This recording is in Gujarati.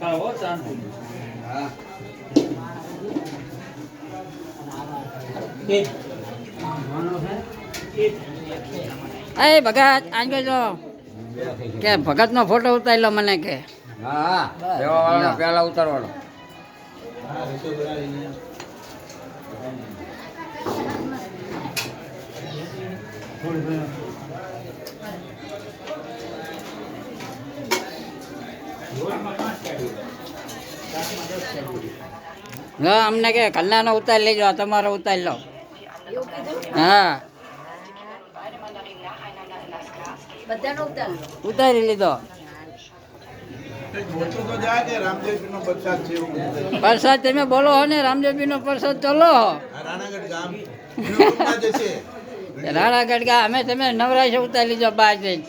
હા એ ભગત આંજો જો. કે ભગત નો ફોટો ઉતારી લો મને કે. હા હા પેલા ઉતારવાનો. હા અમને કે કલ્યાણનો ઉતારી લેજો તમારો ઉતારી લો. હા. ઉતાર લીધો ઓછું તો જાય કે રામદેવજીનો પ્રસાદ તમે બોલો હો ને રામદેવજી નો પ્રસાદ ચલો રાણાગઢ ગામ. વિનોદમાં જે છે રાણાગઢ ગયા અમે તમે નવરાશ ઉતારી લીધો જઈને.